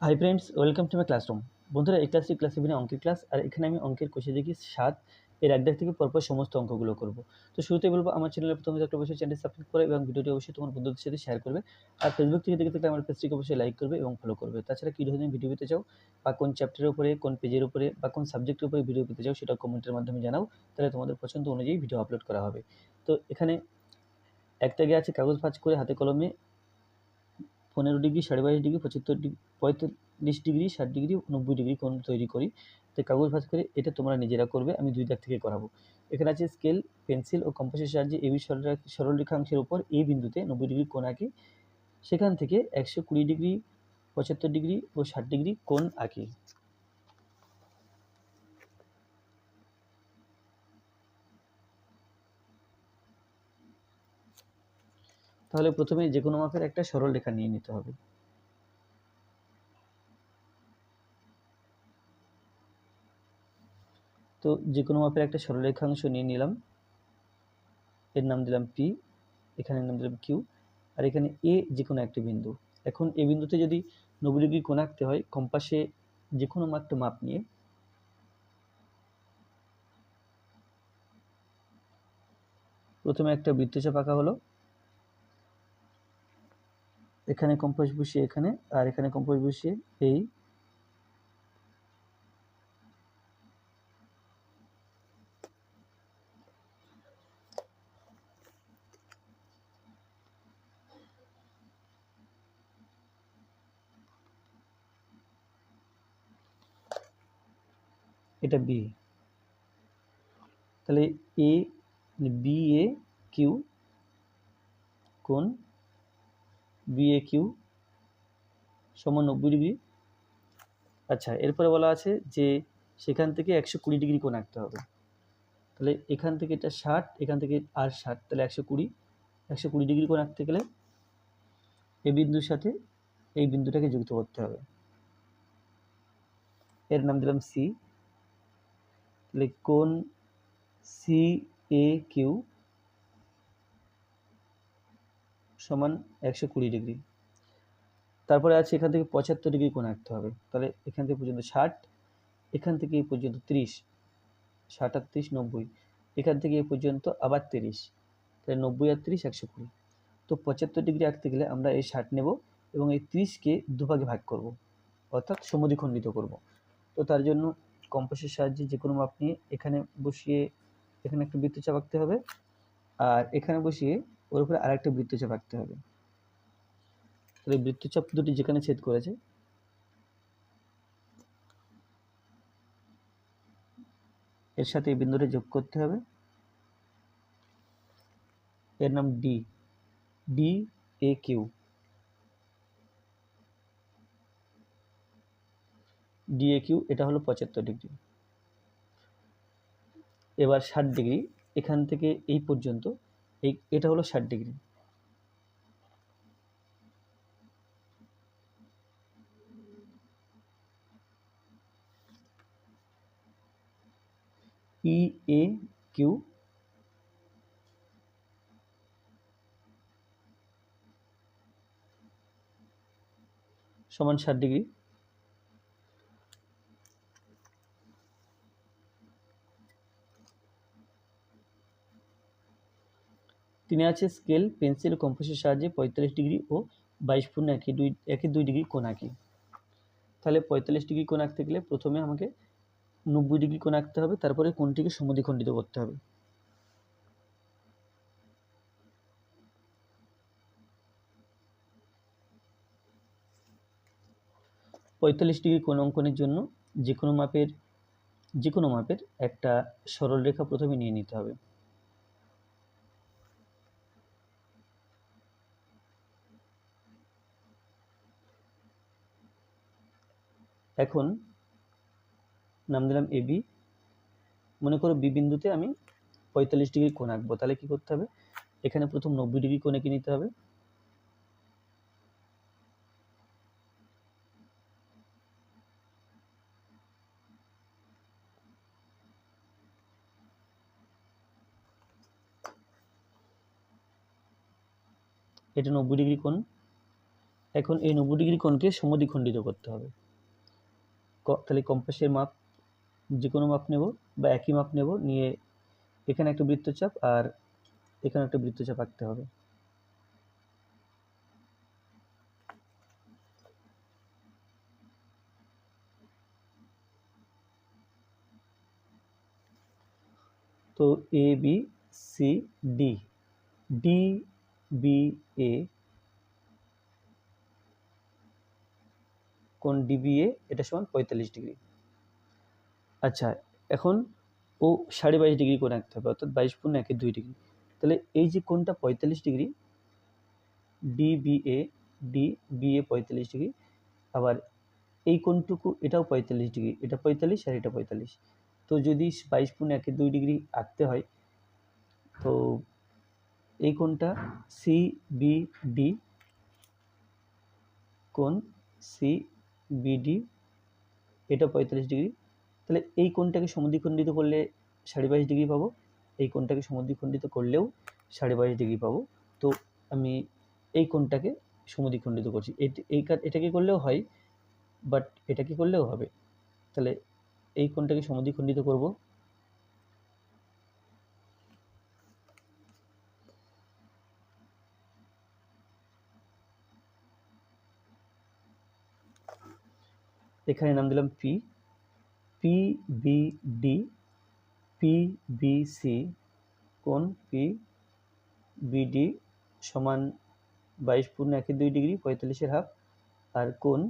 Hi friends welcome to my classroom বন্ধুরা, এই ক্লাসটি ক্লাস সেভেনে অঙ্কের ক্লাস আর এখানে আমি অঙ্কের কোষে দেখি সাত, এর এক থেকে পরপর সমস্ত অঙ্কগুলো করব। তো শুরুতে বলব, আমার চ্যানেলে প্রথমে একটা অবশ্যই চ্যানেল সাবস্ক্রাইব করে এবং ভিডিওটি অবশ্যই তোমার বন্ধুদের সাথে শেয়ার করবে। আর ফেসবুক থেকে দেখে আমার পেজটিকে অবশ্যই লাইক করবে এবং ফলো করবে। তাছাড়া কী ধরনের ভিডিও পেতে চাও, বা কোন চ্যাপ্টারের উপরে, কোন পেজের উপরে, বা কোন সাবজেক্টের উপরে ভিডিও পেতে চাও সেটা কমেন্টের মাধ্যমে জানাও, তাহলে তোমাদের পছন্দ অনুযায়ী ভিডিও আপলোড করা হবে। তো এখানে এক দাগে আছে কাগজ ভাঁজ করে হাতে কলমে পনেরো ডিগ্রি, সাড়ে বাইশ ডিগ্রি, পঁচাত্তর ডিগ্রি, পঁয়তাল্লিশ ডিগ্রি, ষাট ডিগ্রি, নব্বই ডিগ্রি কোণ তৈরি করি। তো কাগজ ভাজ করে এটা তোমরা নিজেরা করবে, আমি দুই দাগ থেকে করাবো। এখানে আছে স্কেল, পেন্সিল ও কম্পাসের সাহায্যে এবি সরল রেখাংশের উপর এই বিন্দুতে নব্বই ডিগ্রি কোণ আঁকি। সেখান থেকে একশো কুড়ি ডিগ্রি, পঁচাত্তর ডিগ্রি ও ষাট ডিগ্রি কোণ আঁকি। তাহলে প্রথমে যে কোনো মাপের একটা সরল রেখা নিয়ে নিতে হবে। তো যে কোনো মাপের একটা সরলরেখাংশ নিয়ে নিলাম। এর নাম দিলাম পি এখানে নাম দিলাম কিউ আর এখানে এ যে কোনো একটি বিন্দু। এখন এ বিন্দুতে যদি নব্বই ডিগ্রি কোণ আঁকতে হয়, কম্পাসে যে কোনো মাত্র মাপ নিয়ে প্রথমে একটা বৃত্তচাপ আঁকা হলো। এখানে কম্পাস বসিয়ে এখানে, আর এখানে কম্পাস বসিয়ে এই এটা বি তাহলে এ বি এ কিউ কোন বি এ কিউ সমান নব্বই ডিগ্রি। আচ্ছা এরপরে বলা আছে যে সেখান থেকে একশো কুড়ি ডিগ্রি কোণ আঁকতে হবে। তাহলে এখান থেকে এটা ষাট, এখান থেকে আর ষাট, তাহলে একশো কুড়ি। একশো কুড়ি ডিগ্রি কোণ আঁকতে গেলে এই বিন্দুর সাথে এই বিন্দুটাকে যুক্ত করতে হবে। এর নাম দিলাম সি তাহলে কোন সি এ কিউ সমান একশো কুড়ি ডিগ্রি। তারপরে আছে এখান থেকে পঁচাত্তর ডিগ্রি কোণ আঁকতে হবে। তাহলে এখান থেকে পর্যন্ত ষাট, এখান থেকে এই পর্যন্ত তিরিশ, ষাট আর নব্বই, এখান থেকে এই পর্যন্ত আবার তিরিশ, তাহলে নব্বই আর তিরিশ একশো কুড়ি। তো পঁচাত্তর ডিগ্রি আঁকতে গেলে আমরা এই ষাট নেব এবং এই তিরিশকে দুভাগে ভাগ করব, অর্থাৎ সমদ্বিখণ্ডিত করব। তো তার জন্য কম্পাসের সাহায্যে যে কোনো মাপ নিয়ে এখানে বসিয়ে এখানে একটা বৃত্তচাপ আঁকতে হবে। আর এখানে বসিয়ে ওর উপরে আরেকটা বৃত্তচাপ আঁকতে হবে। তাহলে বৃত্তচাপ দুটি যেখানে ছেদ করেছে, এর সাথে এই বিন্দুটা যোগ করতে হবে। এর নাম D D A Q D A Q এটা হলো পঁচাত্তর ডিগ্রি। এবার ষাট ডিগ্রি, এখান থেকে এই পর্যন্ত এই এটা হলো ষাট ডিগ্রি। ই এ কিউ সমান ষাট ডিগ্রি। তিনি আছে স্কেল, পেন্সিল, কম্পাসের সাহায্যে পঁয়তাল্লিশ ডিগ্রি ও বাইশ পূর্ণ একই দুই একই দুই ডিগ্রি কোণ আঁকি তাহলে পঁয়তাল্লিশ ডিগ্রি কোণ আঁকতে গেলে প্রথমে আমাকে নব্বই ডিগ্রি কোণ আঁকতে হবে, তারপরে কোণটিকে সমদ্বিখণ্ডিত করতে হবে। পঁয়তাল্লিশ ডিগ্রি কোণ অঙ্কনের জন্য যে কোনো মাপের যে কোনো মাপের একটা সরল রেখা প্রথমে নিয়ে নিতে হবে। এখন নাম দিলাম এ বি মনে করো বি বিন্দুতে আমি পঁয়তাল্লিশ ডিগ্রি কোণ আঁকবো, তাহলে কী করতে হবে? এখানে প্রথম নব্বই ডিগ্রি কোণে কি নিতে হবে? এটা নব্বই ডিগ্রি কোণ। এখন এই নব্বই ডিগ্রি কোণকে সমদ্বিখণ্ডিত করতে হবে। তাহলে কম্পাসের মাপ যে কোনো মাপ নেব বা একই মাপ নেব, নিয়ে এখানে একটা বৃত্তচাপ আর এখানে একটা বৃত্তচাপ আঁকতে হবে। তো A B C D D B A কোন ডিবিএ এটা সমান পঁয়তাল্লিশ ডিগ্রি। আচ্ছা এখন ও সাড়ে বাইশ ডিগ্রি কোণ আঁকতে হবে, অর্থাৎ বাইশ পূর্ণ একে দুই ডিগ্রি। তাহলে এই যে কোণটা পঁয়তাল্লিশ degree, D B A D B A পঁয়তাল্লিশ ডিগ্রি, আবার এই কোণটুকু এটাও পঁয়তাল্লিশ ডিগ্রি, এটা পঁয়তাল্লিশ আর এটা পঁয়তাল্লিশ। তো যদি বাইশ পূর্ণ একে দুই ডিগ্রি আঁকতে হয়, তো এই কোণটা সি বি ডি কোণ সি বিডি এটা পঁয়তাল্লিশ ডিগ্রি। তাহলে এই কোণটাকে সমদ্বিখণ্ডিত করলে সাড়ে বাইশ ডিগ্রি পাবো। এই কোণটাকে সমদ্বিখণ্ডিত করলেও সাড়ে বাইশ ডিগ্রি পাবো। তো আমি এই কোণটাকে সমদ্বিখণ্ডিত করছি। এটি- এই কাজ এটাকে করলেও হয়, বাট এটাকে করলেও হবে। তাহলে এই কোণটাকে সমদ্বিখণ্ডিত করব। এখানে নাম দিলাম P P B D P B C কোন পি বিডি সমান বাইশ পূর্ণ একে দুই ডিগ্রি পঁয়তাল্লিশের হাফ আর কোন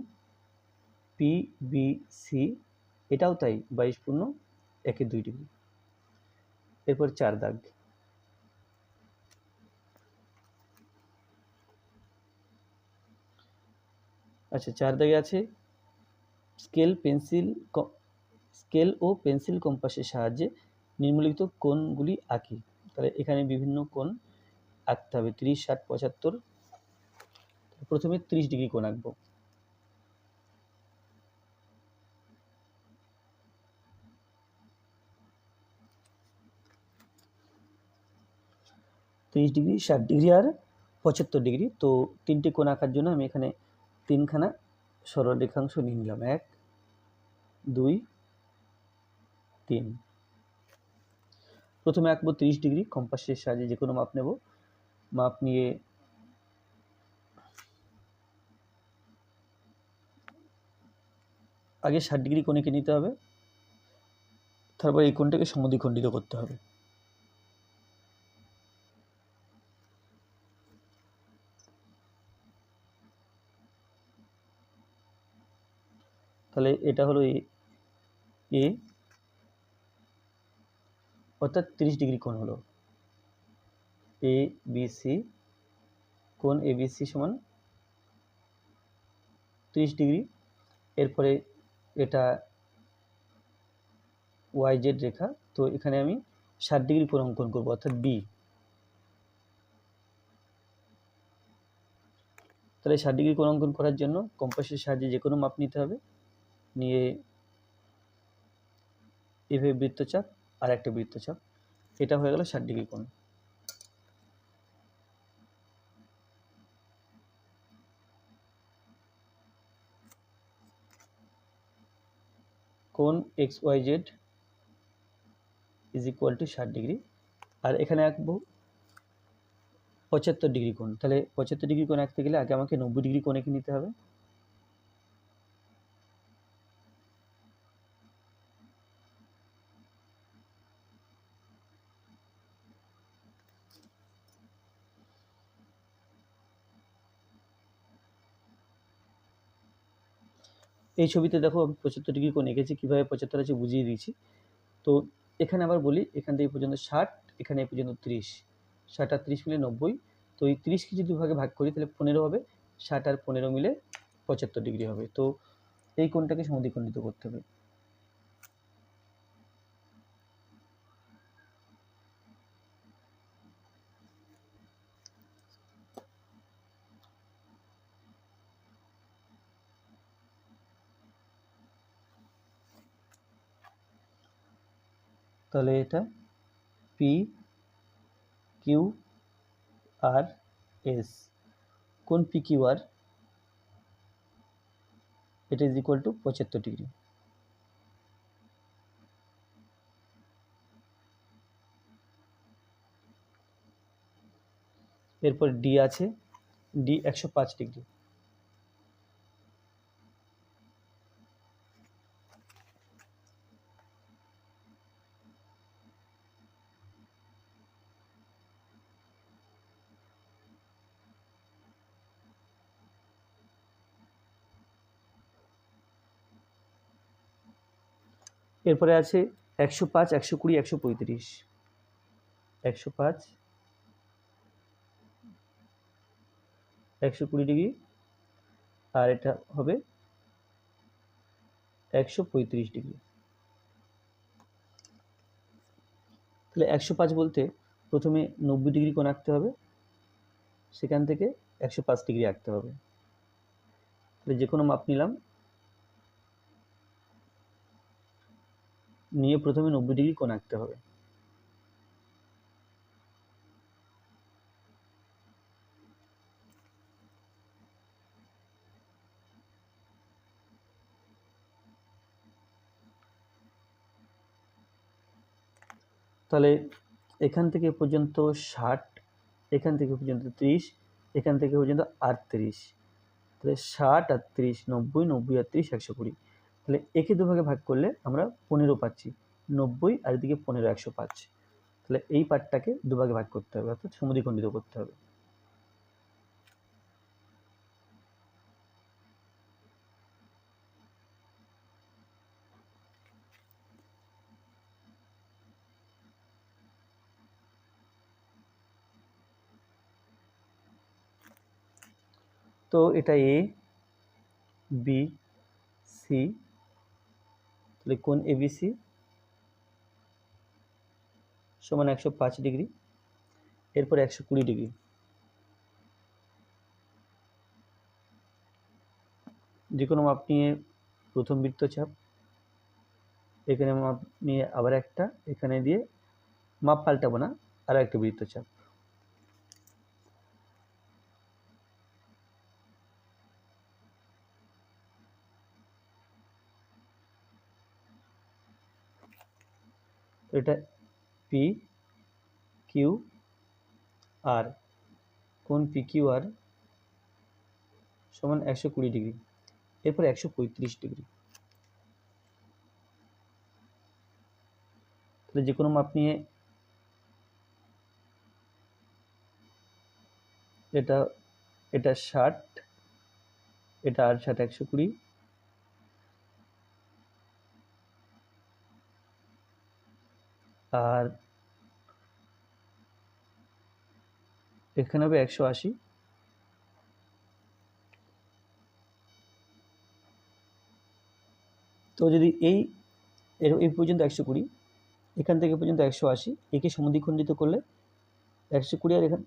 পি বি সি এটাও তাই বাইশ পূর্ণ একে দুই ডিগ্রি। এরপর চার দাগ। আচ্ছা চার দাগে আছে স্কেল পেন্সিল স্কেল ও পেন্সিল কম্পাসের সাহায্যে নিম্নলিখিত কোণগুলি আঁকি। তাহলে এখানে বিভিন্ন কোণ আঁকতে হবে, তিরিশ, ষাট, পঁচাত্তর। প্রথমে তিরিশ ডিগ্রি কোণ আঁকবো। তিরিশ ডিগ্রি, ষাট ডিগ্রি আর পঁচাত্তর ডিগ্রি। তো তিনটে কোণ আঁকার জন্য আমি এখানে তিনখানা সরল রেখাংশ নিয়ে নিলাম এক, দুই, তিন। প্রথমে আঁকবো তিরিশ ডিগ্রি, কম্পাসের সাহায্যে যে কোনো মাপ নেব। মাপ নিয়ে আগে ষাট ডিগ্রি কোণেকে নিতে হবে, তারপর এই কোণটাকে সমদ্বিখণ্ডিত করতে হবে। তাহলে এটা হলো এ, অর্থাৎ তিরিশ ডিগ্রি কোণ হলো। এ, বি, সি, কোণ এ, বি, সি সমান তিরিশ ডিগ্রি। এরপরে এটা ওয়াই, জেড রেখা, তো এখানে আমি ষাট ডিগ্রি কোণ অঙ্কন করব, অর্থাৎ বি। তাহলে ষাট ডিগ্রি কোণ অঙ্কন করার জন্য কম্পাসের সাহায্যে যে কোনো মাপ নিতে হবে। নিয়ে এভাবে বৃত্তচাপ আর একটা বৃত্তচাপ, এটা হয়ে গেল ষাট ডিগ্রি কোণ। কোণ X Y Z is equal to ষাট ডিগ্রি। আর এখানে আঁকবো পঁচাত্তর ডিগ্রি কোণ। তাহলে পঁচাত্তর ডিগ্রি কোণ আঁকতে গেলে আগে আমাকে নব্বই ডিগ্রি কোণ নিতে হবে। এই ছবিতে দেখো আমি পঁচাত্তর ডিগ্রি কোণ এঁকেছি, কীভাবে পঁচাত্তর আছে বুঝিয়ে দিয়েছি। তো এখানে আবার বলি, এখান থেকে পর্যন্ত ষাট, এখানে এই পর্যন্ত ত্রিশ। ষাট আর ত্রিশ মিলে নব্বই। তো এই ত্রিশকে যদি ভাগে ভাগ করি, তাহলে পনেরো হবে। ষাট আর পনেরো মিলে পঁচাত্তর ডিগ্রি হবে। তো এই কোণটাকে সমাধিকণ্ডিত করতে হবে। তাহলে এটা পি কিউ আর এস কোন পি কিউ আর এটা ইজ ইকুয়াল টু পঁচাত্তর ডিগ্রি এরপর ডি আছে। ডি একশো পাঁচ ডিগ্রি এরপরে আছে একশো পাঁচ, একশো কুড়ি, একশো পঁয়ত্রিশ। একশো পাঁচ। একশো কুড়ি ডিগ্রি। আর এটা হবে একশো পঁয়ত্রিশ ডিগ্রি। তাহলে একশো পাঁচ বলতে প্রথমে নব্বই ডিগ্রি কোণ আঁকতে হবে। সেখান থেকে একশো পাঁচ ডিগ্রি আঁকতে হবে। তাহলে যে কোনো মাপ নিলাম। নিয়ে প্রথমে নব্বই ডিগ্রি কোণ আঁকতে হবে। তাহলে এখান থেকে পর্যন্ত ষাট, এখান থেকে পর্যন্ত ত্রিশ, এখান থেকে পর্যন্ত আটত্রিশ। তাহলে ষাট আটত্রিশ নব্বই নব্বই আটত্রিশ একশো কুড়ি। তাহলে একে দুভাগে ভাগ করলে আমরা পনেরো পাচ্ছি। নব্বই আর এদিকে পনেরো একশো পাঁচ তাহলে এই পার্টটাকে দুভাগে ভাগ করতে হবে, অর্থাৎ সমুদ্রখণ্ডিত করতে হবে। তো এটা এ, বি, সি তাহলে কোন এবিসি সমান একশো পাঁচ ডিগ্রি, এরপর একশো কুড়ি ডিগ্রি। যে কোনো মাপ নিয়ে প্রথম বৃত্তচাপ এখানে মাপ নিয়ে আবার একটা, এখানে দিয়ে মাপ পাল্টাবো না, আর একটা বৃত্তচাপ এটা পি কিউ আর কোন পি কিউ আর সমান একশো কুড়ি ডিগ্রি। এরপর একশো পঁয়ত্রিশ ডিগ্রি। তাহলে যে কোনো মাপ নিয়ে এটা এটা ষাট, এটা আর ষাট একশো কুড়ি। আর এখানে হবে একশো আশি। তো যদি এই এই পর্যন্ত একশো কুড়ি, এখান থেকে পর্যন্ত একশো আশি, একে সমদ্বিখণ্ডিত করলে একশো কুড়ি আর এখান,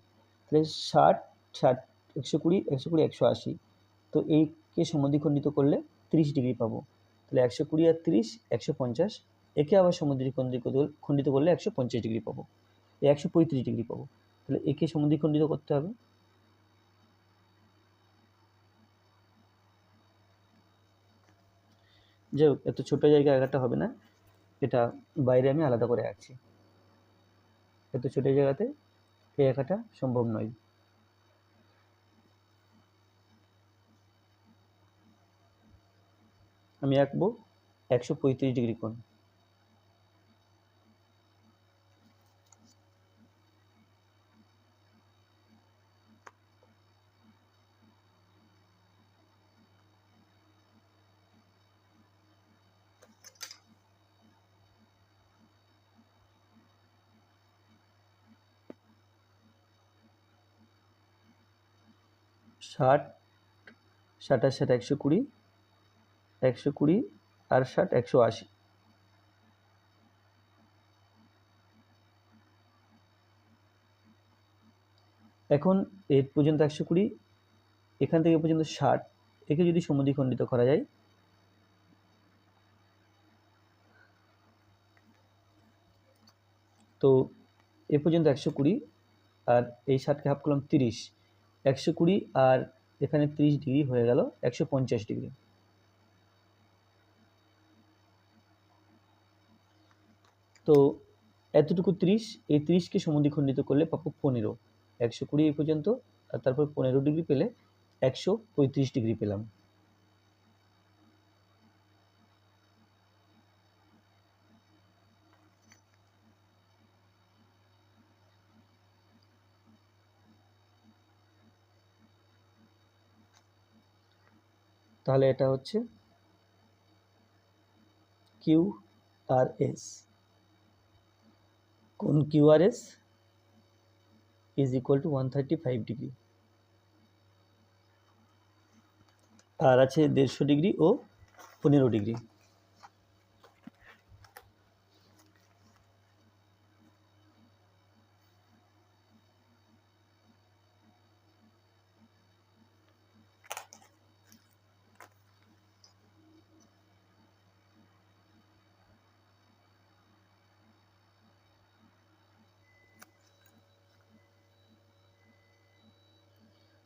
তাহলে ষাট ষাট, একশো কুড়ি একশো কুড়ি, একশো আশি। তো এইকে সমদ্বিখণ্ডিত করলে তিরিশ ডিগ্রি পাবো। তাহলে একশো কুড়ি আর তিরিশ, একশো পঞ্চাশ। একে আবার সমদ্বিখণ্ডিত খণ্ডিত করলে একশো পঞ্চাশ ডিগ্রি পাবো। এই একশো পঁয়ত্রিশ ডিগ্রি পাবো। তাহলে একে সমদ্বিখণ্ডিত করতে হবে। যাই হোক, এত ছোটো জায়গায় আঁকাটা হবে না। এটা বাইরে আমি আলাদা করে আঁকছি। এত ছোটো জায়গাতে এই আঁকাটা সম্ভব নয়। আমি আঁকবো একশো পঁয়ত্রিশ ডিগ্রি কোণ। ষাট ষাট আর ষাট একশো কুড়ি একশো কুড়ি আর ষাট একশো আশি। এখন এর পর্যন্ত একশো কুড়ি, এখান থেকে পর্যন্ত ষাট, একে যদি সমদ্বিখণ্ডিত করা যায়, তো এ পর্যন্ত একশো কুড়ি আর এই ষাটকে হাফ করলাম তিরিশ। একশো কুড়ি আর এখানে ত্রিশ ডিগ্রি হয়ে গেল, একশো পঞ্চাশ ডিগ্রি। তো এতটুকু ত্রিশ, এই ত্রিশকে সমদ্বিখণ্ডিত করলে পাবো পনেরো। একশো কুড়ি এই পর্যন্ত, আর তারপর পনেরো ডিগ্রি পেলে একশো পঁয়ত্রিশ ডিগ্রি পেলাম। তাহলে এটা হচ্ছে কিউ আর এস। কোন Q R S? Is equal to one thirty five degree আর আছে দেড়শো ডিগ্রি ও পনেরো ডিগ্রি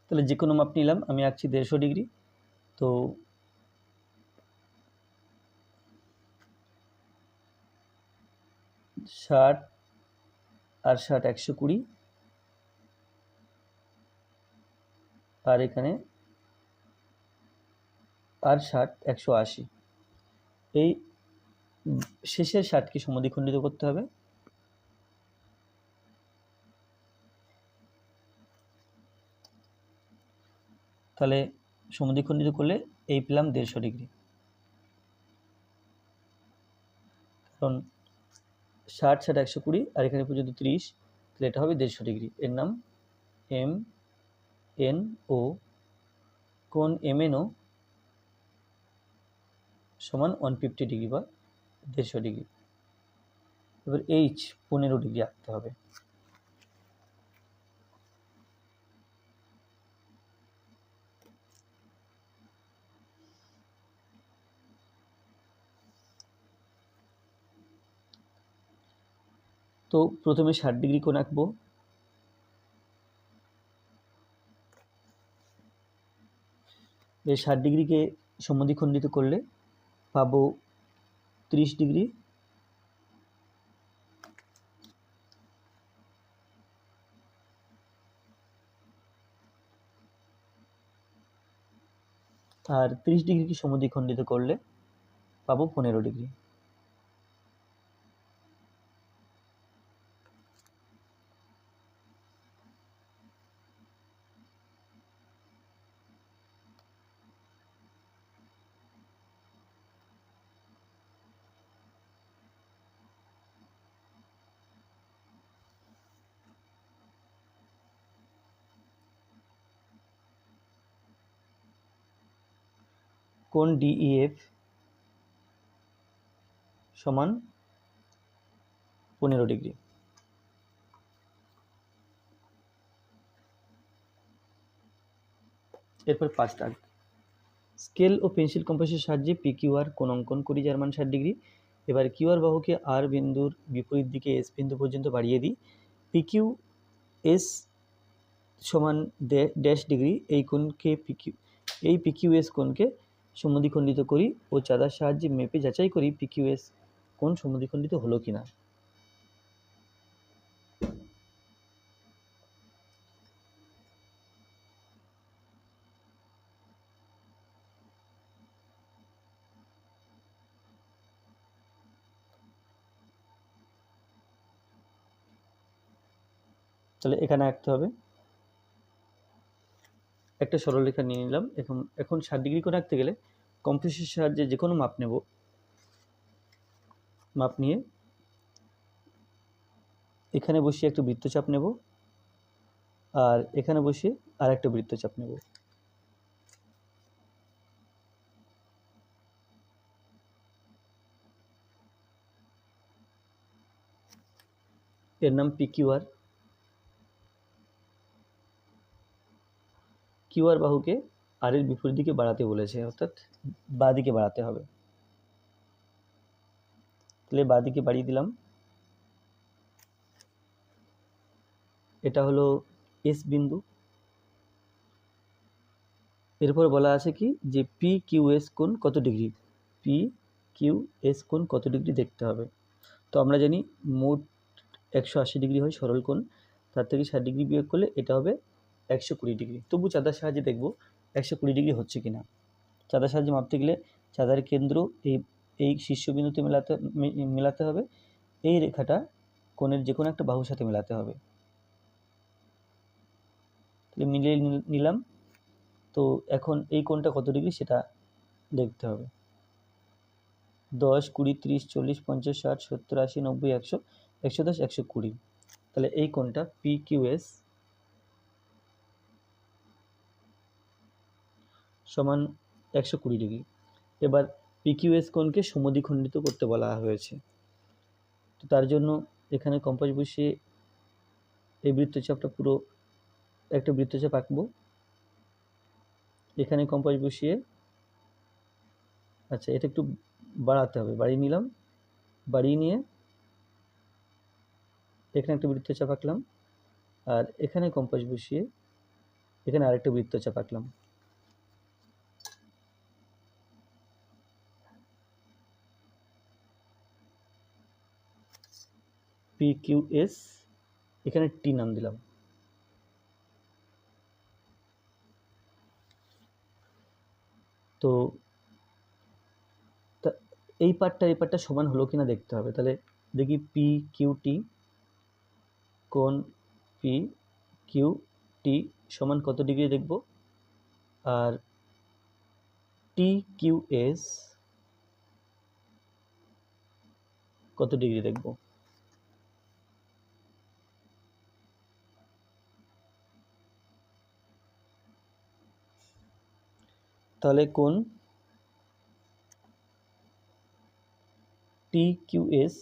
তাহলে যে কোনো মাপ নিলাম, আমি আঁকছি দেড়শো ডিগ্রি। তো ষাট আর ষাট একশো কুড়ি আর এখানে আর ষাট একশো আশি। এই শেষের ষাটকে সমদ্বিখণ্ডিত করতে হবে। তাহলে সমদ্বিখণ্ডিত করলে এই পেলাম দেড়শো ডিগ্রি। কারণ ষাট ষাট, একশো কুড়ি আর এখানে পর্যন্ত ত্রিশ, তাহলে এটা হবে দেড়শো ডিগ্রি। এর নাম এম, এন, ও কোন এম, এন, ও সমান ওয়ান ফিফটি ডিগ্রি বা দেড়শো ডিগ্রি। এবার এইচ, পনেরো ডিগ্রি আঁকতে হবে। তো প্রথমে ষাট ডিগ্রি কোণ আঁকবো। এই ষাট ডিগ্রিকে সমদ্বিখণ্ডিত করলে পাবো ত্রিশ ডিগ্রি। আর ত্রিশ ডিগ্রিকে সমদ্বিখণ্ডিত করলে পাবো পনেরো ডিগ্রি। কোণ ডিইএফ সমান পনেরো ডিগ্রি। এরপর পাঁচ দাগ। স্কেল ও পেন্সিল কম্পাসের সাহায্যে পি কিউআর কোণ অঙ্কন করি, যার মান ষাট ডিগ্রি। এবার কিউআর বাহুকে আর বিন্দুর বিপরীত দিকে এস বিন্দু পর্যন্ত বাড়িয়ে দিই। পি কিউ এস সমান ড্যাশ ডিগ্রি, এই কোণকে পিকিউ এই পিকিউএস কোণকে সমদ্বিখণ্ডিত করি ও চাঁদার সাহায্যে মেপে যাচাই করি পিকিউএস কোন সমদ্বিখণ্ডিত হলো কিনা। তাহলে এখানে আঁকতে হবে। একটা সরলরেখা নিয়ে নিলাম। এখন এখন ষাট ডিগ্রি করে আঁকতে গেলে কম্পিউটারের সাহায্যে যে কোনো মাপ নেব। মাপ নিয়ে এখানে বসিয়ে একটা বৃত্তচাপ নেব আর এখানে বসিয়ে আর একটা বৃত্তচাপ নেব। এর নাম পিকিউআর কিউআর বাহুকে আর এর বিপরীত দিকে বাড়াতে বলেছে, অর্থাৎ বাঁ দিকে বাড়াতে হবে। তাহলে বাঁ দিকে বাড়িয়ে দিলাম। এটা হলো এস বিন্দু। এরপর বলা আছে কি যে পি কিউ এস কোণ কত ডিগ্রি? পি কিউ এস কোণ কত ডিগ্রি দেখতে হবে। তো আমরা জানি মোট একশো আশি ডিগ্রি হয় সরল কোণ, তার থেকে ষাট ডিগ্রি বিয়োগ করলে এটা হবে একশো কুড়ি ডিগ্রি। তবু চাঁদার সাহায্যে দেখব একশো কুড়ি ডিগ্রি হচ্ছে কি না চাঁদার সাহায্যে মাপতে গেলে চাঁদার কেন্দ্র এই এই শীর্ষবিন্দুতে মেলাতে মেলাতে হবে। এই রেখাটা কোণের যে কোনো একটা বাহুর সাথে মেলাতে হবে। তাহলে মিলিয়ে নিলাম। তো এখন এই কোণটা কত ডিগ্রি সেটা দেখতে হবে। দশ কুড়ি, তিরিশ, চল্লিশ, পঞ্চাশ, ষাট, সত্তর, আশি, নব্বই, একশো একশো দশ, একশো কুড়ি। তাহলে এই কোণটা পি কিউ এস সমান একশো কুড়ি ডিগ্রি। এবার পি কিউ এস কোণকে সমদ্বিখণ্ডিত করতে বলা হয়েছে। তো তার জন্য এখানে কম্পাস বসিয়ে এই বৃত্তচাপটা পুরো একটা বৃত্তচাপ আঁকবো। এখানে কম্পাস বসিয়ে আচ্ছা এটা একটু বাড়াতে হবে। বাড়িয়ে নিলাম। বাড়িয়ে নিয়ে এখানে একটা বৃত্তচাপ আঁকলাম। আর এখানে কম্পাস বসিয়ে এখানে আরেকটা বৃত্তচাপ আঁকলাম। পি কিউ এস এখানে টি নাম দিলাম। তো এই পার্টটা এই পার্টটা সমান হলো কিনা দেখতে হবে। তাহলে দেখি পি কিউ টি কোন পি কিউ টি সমান কত ডিগ্রি দেখব? আর টি কিউ এস কত ডিগ্রি দেখব? তাহলে কোন? টি কিউ এস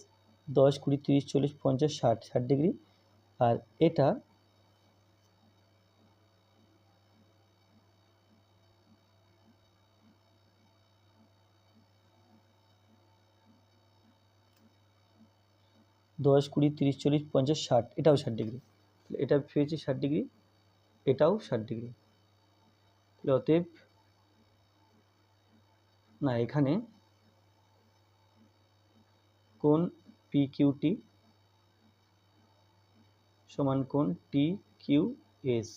দশ কুড়ি তিরিশ চল্লিশ পঞ্চাশ ষাট ষাট ডিগ্রি। আর এটা দশ কুড়ি তিরিশ চল্লিশ পঞ্চাশ ষাট, এটাও ষাট ডিগ্রি। এটা পেয়েছি ষাট ডিগ্রি, এটাও ষাট ডিগ্রি। অতএব না, এখানে কোন পি কিউ টি সমান কোন টি কিউ এস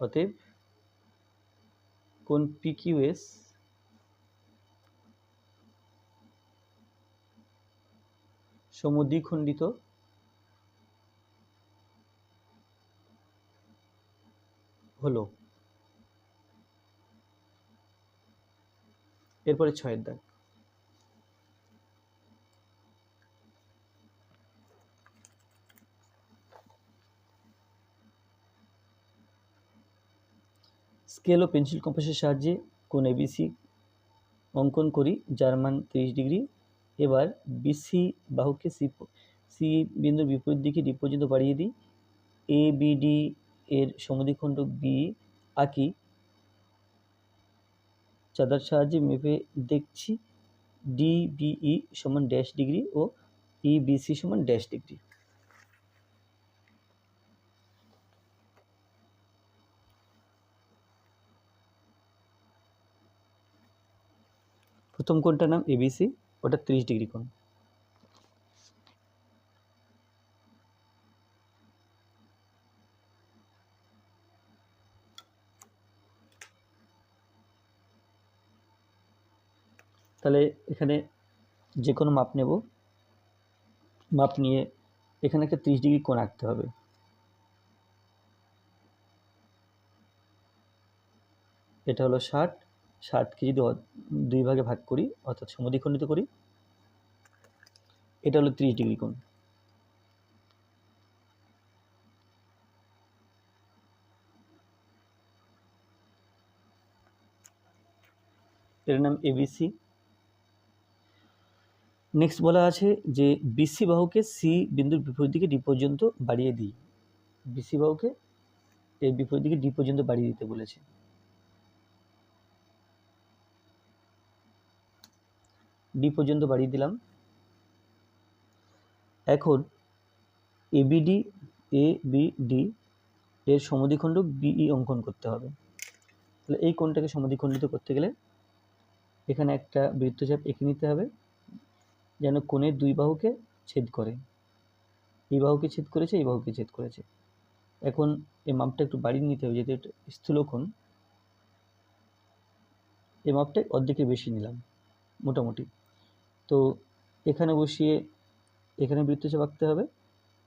অতএব কোন পি কিউ এস সমদ্বিখণ্ডিত হলো। এরপরে ছয়ের দাগ। স্কেল ও পেন্সিল কম্পাসের সাহায্যে কোন এবিসি অঙ্কন করি, যার মান তিরিশ ডিগ্রি। এবার বিসি বাহুকে সি সি বিন্দুর বিপরীত দিকে ডি পর্যন্ত বাড়িয়ে দিই। এ বিডি এর সমদ্বিখণ্ড বি আঁকি। চাঁদার সাহায্যে মেপে দেখছি ডিবিই সমান ড্যাশ ডিগ্রি ও ইবিসি সমান ড্যাশ ডিগ্রি প্রথম কোণটার নাম এবিসি ওটা ত্রিশ ডিগ্রি কোণ। তাহলে এখানে যে কোনো মাপ নেব। মাপ নিয়ে এখানে একটা ত্রিশ ডিগ্রি কোণ আঁকতে হবে। এটা হলো ষাট। ষাটকে যদি দুই ভাগে ভাগ করি, অর্থাৎ সমদ্বিখণ্ডিত করি। এটা হলো তিরিশ ডিগ্রি কোণ। এর নাম এবিসি নেক্সট বলা আছে যে বিসি বাহুকে সি বিন্দুর বিপরীত দিকে ডি পর্যন্ত বাড়িয়ে দিই। বিসি বাহুকে এর বিপরীত দিকে ডি পর্যন্ত বাড়িয়ে দিতে বলেছে। ডি পর্যন্ত বাড়িয়ে দিলাম। এখন এবিডি এ বি ডি এর সমদ্বিখণ্ড বিই অঙ্কন করতে হবে। তাহলে এই কোণটাকে সমদ্বিখণ্ডিত করতে গেলে এখানে একটা বৃত্তচাপ এঁকে নিতে হবে। যেন কোণের দুই বাহুকে ছেদ করে। এই বাহুকে ছেদ করেছে, এই বাহুকে ছেদ করেছে। এখন এই মাপটা একটু বাড়িয়ে নিতে হবে, যেহেতু এটা স্থূলকোণ। এই মাপটা অর্ধেকের বেশি নিলাম, মোটামুটি। তো এখানে বসিয়ে এখানে বৃত্তচাপ আঁকতে হবে,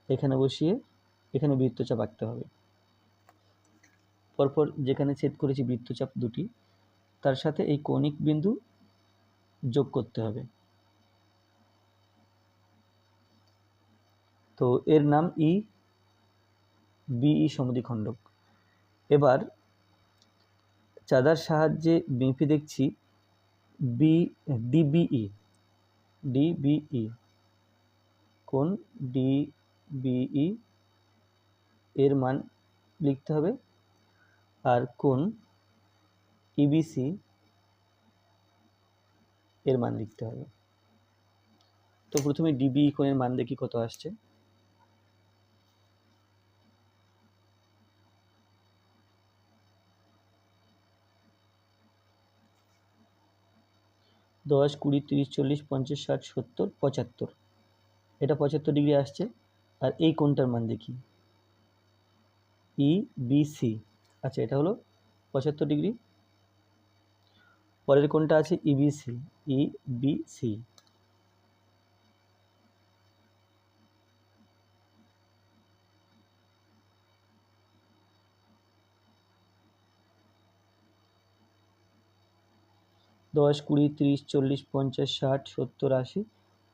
এখানে বসিয়ে এখানে বৃত্তচাপ আঁকতে হবে। পরপর যেখানে ছেদ করেছি বৃত্তচাপ দুটি, তার সাথে এই কৌণিক বিন্দু যোগ করতে হবে। তো এর নাম ই বিই সমদ্বিখণ্ডক এবার চাঁদার সাহায্যে বিপি দেখছি বি ডিবিই ডিবিই কোন ডিবিই এর মান লিখতে হবে আর কোন ইবিসি এর মান লিখতে হবে। তো প্রথমে ডিবিই কোণের মান দেখি কত আসছে। দশ, কুড়ি, তিরিশ, চল্লিশ, পঞ্চাশ, ষাট, সত্তর, পঁচাত্তর। এটা পঁচাত্তর ডিগ্রি আসছে। আর এই কোনটার মান দেখি? ই বি সি আচ্ছা এটা হলো পঁচাত্তর ডিগ্রি পরের কোনটা আছে? ইবিসি ই দশ, কুড়ি, তিরিশ, চল্লিশ, পঞ্চাশ, ষাট, সত্তর, আশি,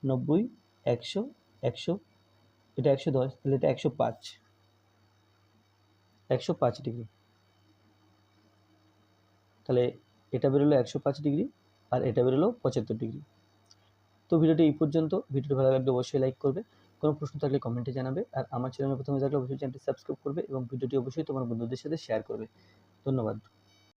নব্বই, একশো একশো, এটা একশো দশ, তাহলে এটা একশো পাঁচ। একশো পাঁচ ডিগ্রি। তাহলে এটা বেরোলো একশো পাঁচ ডিগ্রি আর এটা বেরোলো পঁচাত্তর ডিগ্রি। তো ভিডিওটি এই পর্যন্ত। ভিডিওটি ভালো লাগলে অবশ্যই লাইক করবে। কোনো প্রশ্ন থাকলে কমেন্টে জানাবে আর আমার চ্যানেলে প্রথমে থাকলে অবশ্যই চ্যানেলটি সাবস্ক্রাইব করবে এবং ভিডিওটি অবশ্যই তোমার বন্ধুদের সাথে শেয়ার করবে। ধন্যবাদ।